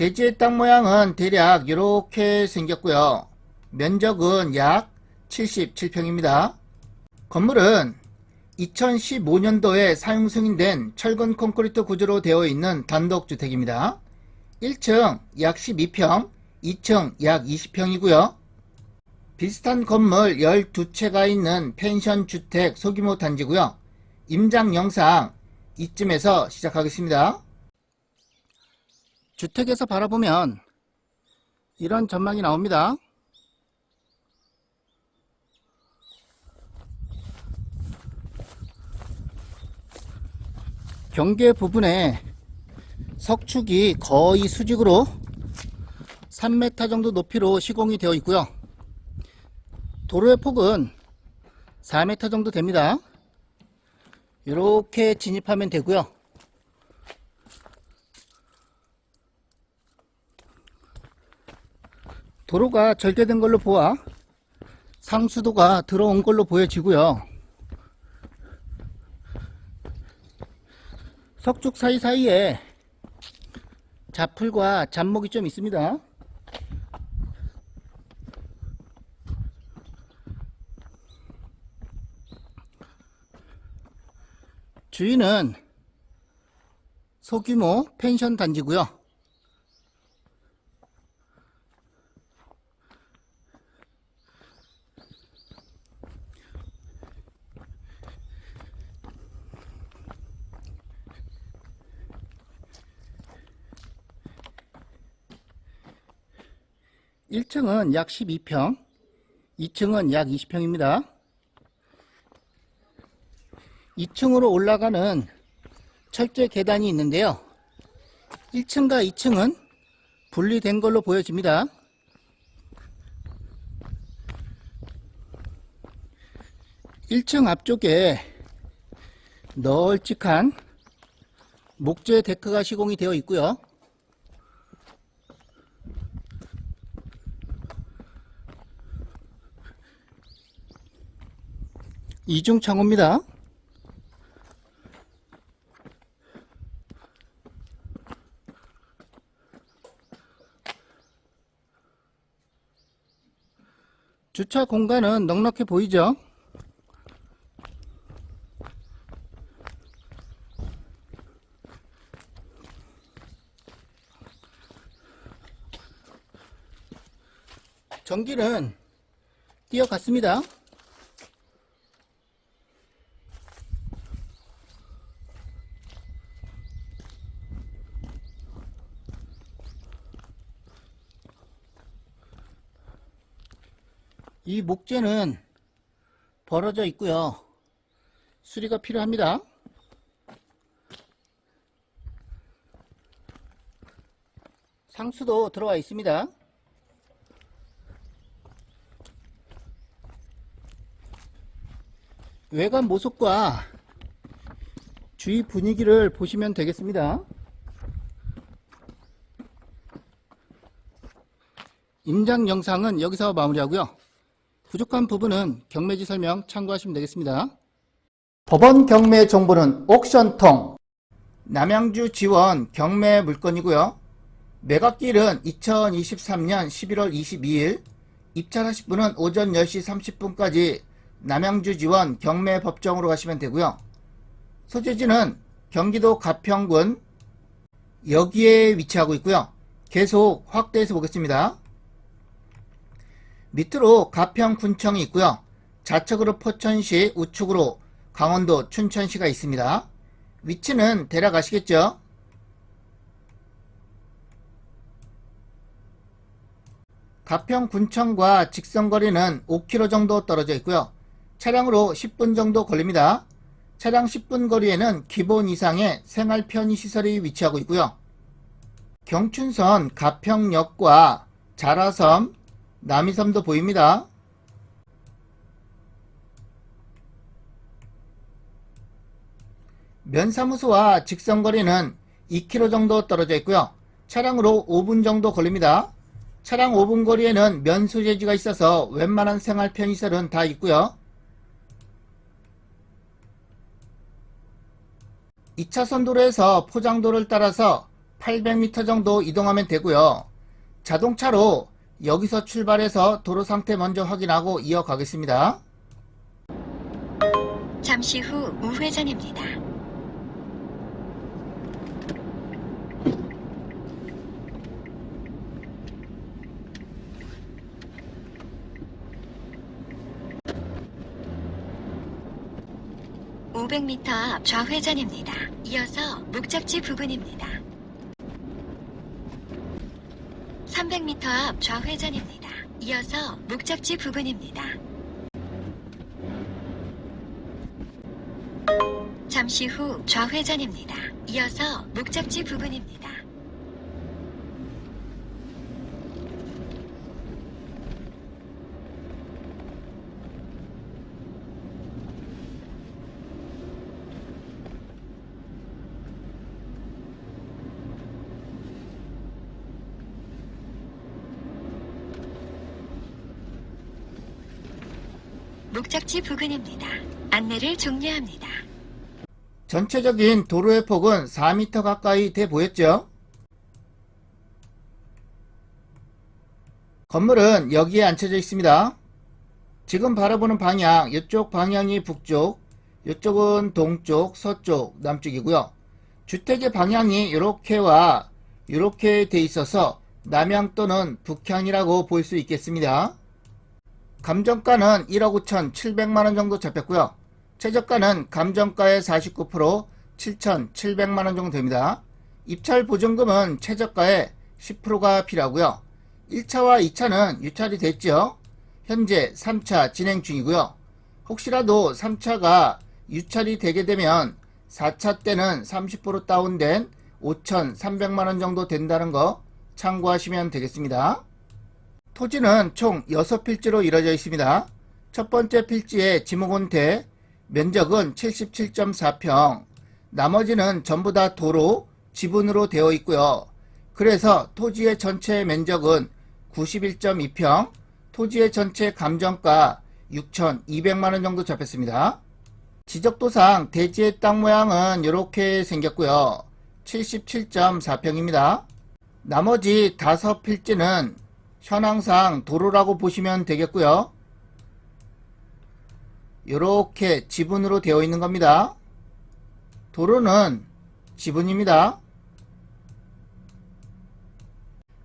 대지의 땅 모양은 대략 이렇게 생겼고요. 면적은 약 77평입니다. 건물은 2015년도에 사용 승인된 철근 콘크리트 구조로 되어 있는 단독주택입니다. 1층 약 12평, 2층 약 20평이고요. 비슷한 건물 12채가 있는 펜션 주택 소규모 단지고요. 임장 영상 이쯤에서 시작하겠습니다. 주택에서 바라보면 이런 전망이 나옵니다. 경계 부분에 석축이 거의 수직으로 3m 정도 높이로 시공이 되어 있고요. 도로의 폭은 4m 정도 됩니다. 이렇게 진입하면 되고요. 도로가 절개된 걸로 보아 상수도가 들어온 걸로 보여지고요. 석축 사이사이에 자풀과 잡목이 좀 있습니다. 주인은 소규모 펜션 단지고요. 일층은 약 12평, 2층은 약 20평입니다. 2층으로 올라가는 철제 계단이 있는데요. 1층과 2층은 분리된 걸로 보여집니다. 1층 앞쪽에 널찍한 목재 데크가 시공이 되어 있고요. 이중 창호입니다. 주차 공간은 넉넉해 보이죠? 전기는 뛰어갔습니다. 이 목재는 벌어져 있고요. 수리가 필요합니다. 상수도 들어와 있습니다. 외관 모습과 주위 분위기를 보시면 되겠습니다. 임장 영상은 여기서 마무리하고요. 부족한 부분은 경매지 설명 참고하시면 되겠습니다. 법원 경매 정보는 옥션통 남양주 지원 경매 물건이고요. 매각일은 2023년 11월 22일 입찰하실 분은 오전 10시 30분까지 남양주 지원 경매 법정으로 가시면 되고요. 소재지는 경기도 가평군 여기에 위치하고 있고요. 계속 확대해서 보겠습니다. 밑으로 가평 군청이 있고요. 좌측으로 포천시, 우측으로 강원도 춘천시가 있습니다. 위치는 대략 아시겠죠? 가평 군청과 직선거리는 5km 정도 떨어져 있고요. 차량으로 10분 정도 걸립니다. 차량 10분 거리에는 기본 이상의 생활 편의 시설이 위치하고 있고요. 경춘선 가평역과 자라섬, 남이섬도 보입니다. 면사무소와 직선거리는 2km 정도 떨어져 있고요. 차량으로 5분 정도 걸립니다. 차량 5분 거리에는 면소재지가 있어서 웬만한 생활 편의시설은 다 있고요. 2차선 도로에서 포장도를 따라서 800m 정도 이동하면 되고요. 자동차로 여기서 출발해서 도로 상태 먼저 확인하고 이어가겠습니다. 잠시 후 우회전입니다. (500m) 앞 좌회전입니다. 이어서 목적지 부근입니다. (300m) 앞 좌회전입니다. 이어서 목적지 부근입니다. 잠시 후 좌회전입니다. 이어서 목적지 부근입니다. 목적지 부근입니다. 안내를 종료합니다. 전체적인 도로의 폭은 4m 가까이 돼 보였죠? 건물은 여기에 앉혀져 있습니다. 지금 바라보는 방향, 이쪽 방향이 북쪽, 이쪽은 동쪽, 서쪽, 남쪽이고요. 주택의 방향이 이렇게와 이렇게 돼 있어서 남향 또는 북향이라고 볼 수 있겠습니다. 감정가는 1억 5천 7백만원 정도 잡혔고요. 최저가는 감정가의 49% 7,700만원 정도 됩니다. 입찰 보증금은 최저가의 10%가 필요하고요. 1차와 2차는 유찰이 됐죠. 현재 3차 진행 중이고요. 혹시라도 3차가 유찰이 되게 되면 4차 때는 30% 다운된 5,300만원 정도 된다는 거 참고하시면 되겠습니다. 토지는 총 6필지로 이루어져 있습니다. 첫 번째 필지의 지목원태, 면적은 77.4평, 나머지는 전부 다 도로, 지분으로 되어 있고요. 그래서 토지의 전체 면적은 91.2평, 토지의 전체 감정가 6,200만원 정도 잡혔습니다. 지적도상 대지의 땅 모양은 이렇게 생겼고요. 77.4평입니다. 나머지 다섯 필지는 현황상 도로라고 보시면 되겠고요. 이렇게 지분으로 되어 있는 겁니다. 도로는 지분입니다.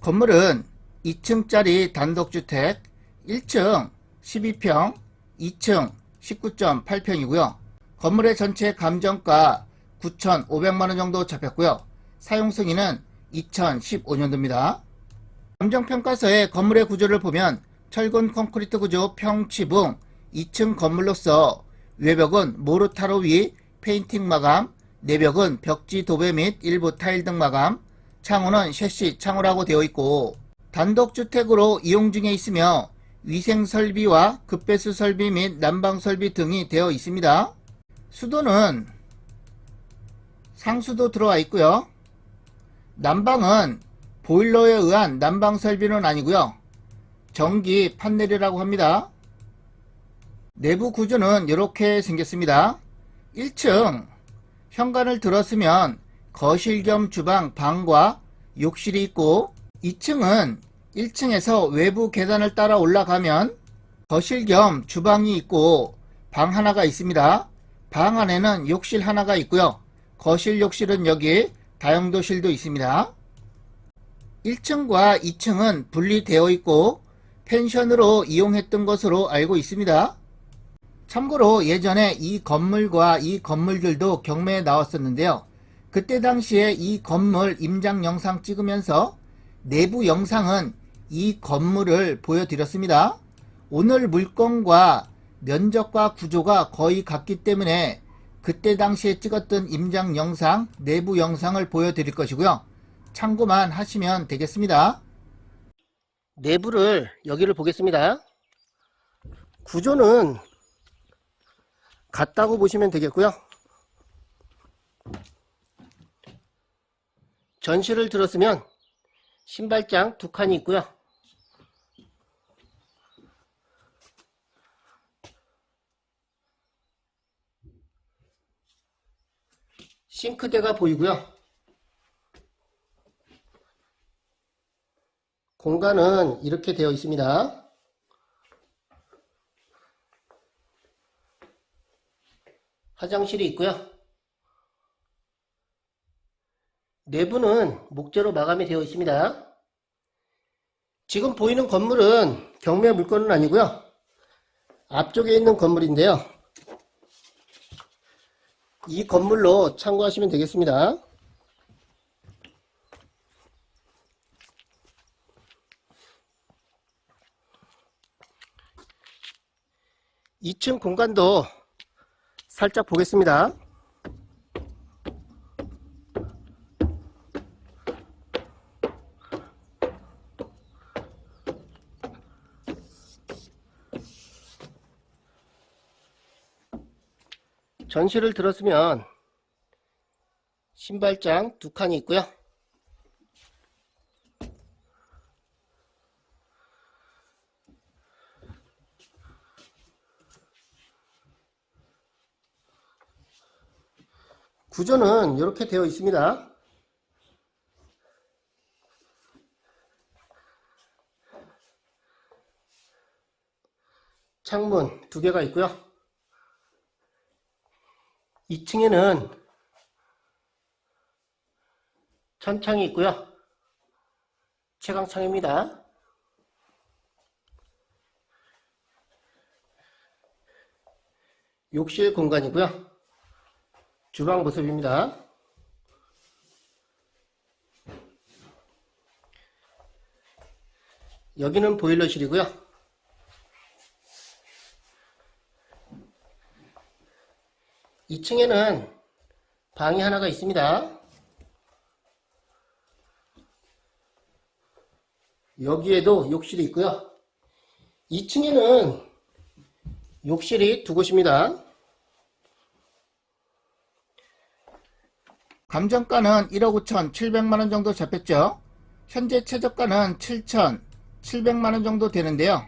건물은 2층짜리 단독주택 1층 12평, 2층 19.8평이고요. 건물의 전체 감정가 9,500만원 정도 잡혔고요. 사용 승인은 2015년도입니다. 감정평가서의 건물의 구조를 보면 철근 콘크리트 구조 평지붕 2층 건물로서 외벽은 모르타로 위 페인팅 마감, 내벽은 벽지 도배 및 일부 타일 등 마감, 창호는 셰시 창호라고 되어 있고 단독주택으로 이용 중에 있으며 위생 설비와 급배수 설비 및 난방 설비 등이 되어 있습니다. 수도는 상수도 들어와 있고요. 난방은 보일러에 의한 난방 설비는 아니고요. 전기 판넬이라고 합니다. 내부 구조는 이렇게 생겼습니다. 1층 현관을 들었으면 거실 겸 주방 방과 욕실이 있고 2층은 1층에서 외부 계단을 따라 올라가면 거실 겸 주방이 있고 방 하나가 있습니다. 방 안에는 욕실 하나가 있고요. 거실 욕실은 여기 다용도실도 있습니다. 1층과 2층은 분리되어 있고 펜션으로 이용했던 것으로 알고 있습니다. 참고로 예전에 이 건물과 이 건물들도 경매에 나왔었는데요. 그때 당시에 이 건물 임장 영상 찍으면서 내부 영상은 이 건물을 보여드렸습니다. 오늘 물건과 면적과 구조가 거의 같기 때문에 그때 당시에 찍었던 임장 영상, 내부 영상을 보여드릴 것이고요. 참고만 하시면 되겠습니다. 내부를 여기를 보겠습니다. 구조는 같다고 보시면 되겠고요. 전시를 들었으면 신발장 두 칸이 있고요. 싱크대가 보이고요. 공간은 이렇게 되어 있습니다. 화장실이 있고요. 내부는 목재로 마감이 되어 있습니다. 지금 보이는 건물은 경매 물건은 아니고요. 앞쪽에 있는 건물인데요. 이 건물로 참고하시면 되겠습니다. 2층 공간도 살짝 보겠습니다. 전시를 들었으면 신발장 두 칸이 있고요. 구조는 이렇게 되어 있습니다. 창문 두 개가 있고요. 2층에는 천창이 있고요. 채광창입니다. 욕실 공간이고요. 주방 모습입니다. 여기는 보일러실이고요. 이층에는 방이 하나가 있습니다. 여기에도 욕실이 있고요. 2층에는 욕실이 두 곳입니다. 감정가는 1억 5천 7백만원 정도 잡혔죠. 현재 최저가는 7천 7백만원 정도 되는데요.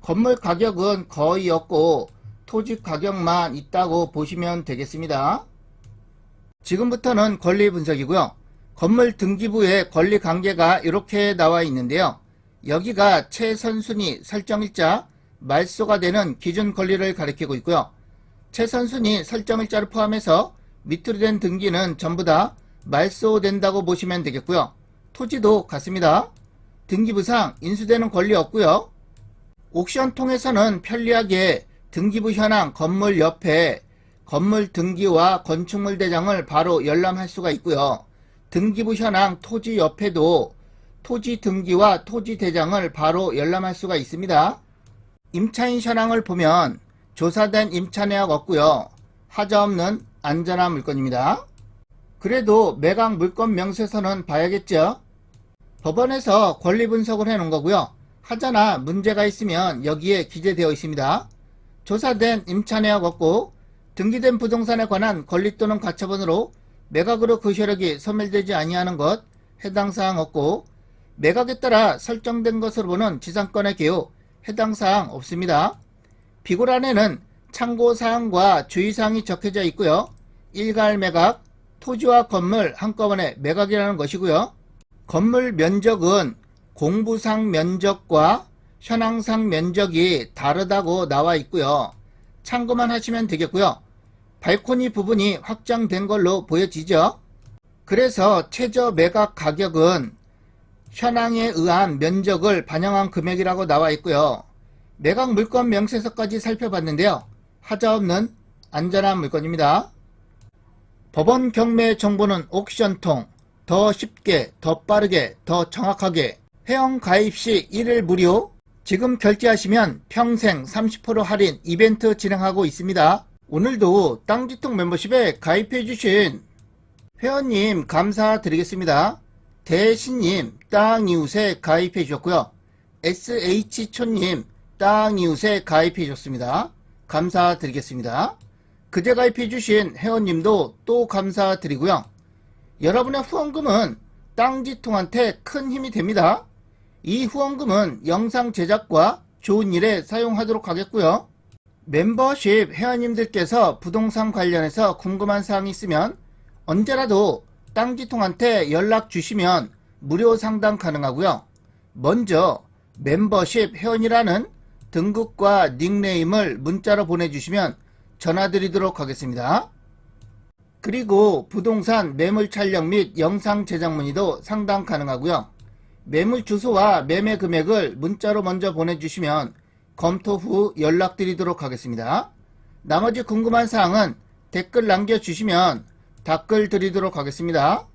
건물 가격은 거의 없고 토지 가격만 있다고 보시면 되겠습니다. 지금부터는 권리 분석이고요. 건물 등기부의 권리 관계가 이렇게 나와 있는데요. 여기가 최선순위 설정일자 말소가 되는 기준 권리를 가리키고 있고요. 최선순위 설정일자를 포함해서 밑으로 된 등기는 전부 다 말소된다고 보시면 되겠고요. 토지도 같습니다. 등기부상 인수되는 권리 없고요. 옥션 통해서는 편리하게 등기부 현황 건물 옆에 건물 등기와 건축물 대장을 바로 열람할 수가 있고요. 등기부 현황 토지 옆에도 토지 등기와 토지 대장을 바로 열람할 수가 있습니다. 임차인 현황을 보면 조사된 임차 내역 없고요. 하자 없는 안전한 물건입니다. 그래도 매각 물건 명세서는 봐야겠죠. 법원에서 권리 분석을 해 놓은 거고요. 하자나 문제가 있으면 여기에 기재되어 있습니다. 조사된 임차 내역 없고 등기된 부동산에 관한 권리 또는 가처분으로 매각으로 그 효력이 소멸되지 아니하는 것 해당 사항 없고 매각에 따라 설정된 것으로 보는 지상권의 개요 해당 사항 없습니다. 비고란에는 참고 사항과 주의 사항이 적혀져 있고요. 일괄 매각, 토지와 건물 한꺼번에 매각이라는 것이고요. 건물 면적은 공부상 면적과 현황상 면적이 다르다고 나와 있고요. 참고만 하시면 되겠고요. 발코니 부분이 확장된 걸로 보여지죠. 그래서 최저 매각 가격은 현황에 의한 면적을 반영한 금액이라고 나와 있고요. 매각 물건 명세서까지 살펴봤는데요. 하자 없는 안전한 물건입니다. 법원 경매 정보는 옥션통 더 쉽게, 더 빠르게, 더 정확하게 회원 가입 시 1일 무료 지금 결제하시면 평생 30% 할인 이벤트 진행하고 있습니다. 오늘도 땅지통 멤버십에 가입해 주신 회원님 감사드리겠습니다. 대신님 땅이웃에 가입해 주셨고요. SH촌님 땅이웃에 가입해 주셨습니다. 감사드리겠습니다. 그제 가입해 주신 회원님도 또 감사드리고요. 여러분의 후원금은 땅지통한테 큰 힘이 됩니다. 이 후원금은 영상 제작과 좋은 일에 사용하도록 하겠고요. 멤버십 회원님들께서 부동산 관련해서 궁금한 사항이 있으면 언제라도 땅지통한테 연락 주시면 무료 상담 가능하고요. 먼저 멤버십 회원이라는 등급과 닉네임을 문자로 보내주시면 전화드리도록 하겠습니다. 그리고 부동산 매물 촬영 및 영상 제작 문의도 상담 가능하고요. 매물 주소와 매매 금액을 문자로 먼저 보내주시면 검토 후 연락드리도록 하겠습니다. 나머지 궁금한 사항은 댓글 남겨주시면 답글 드리도록 하겠습니다.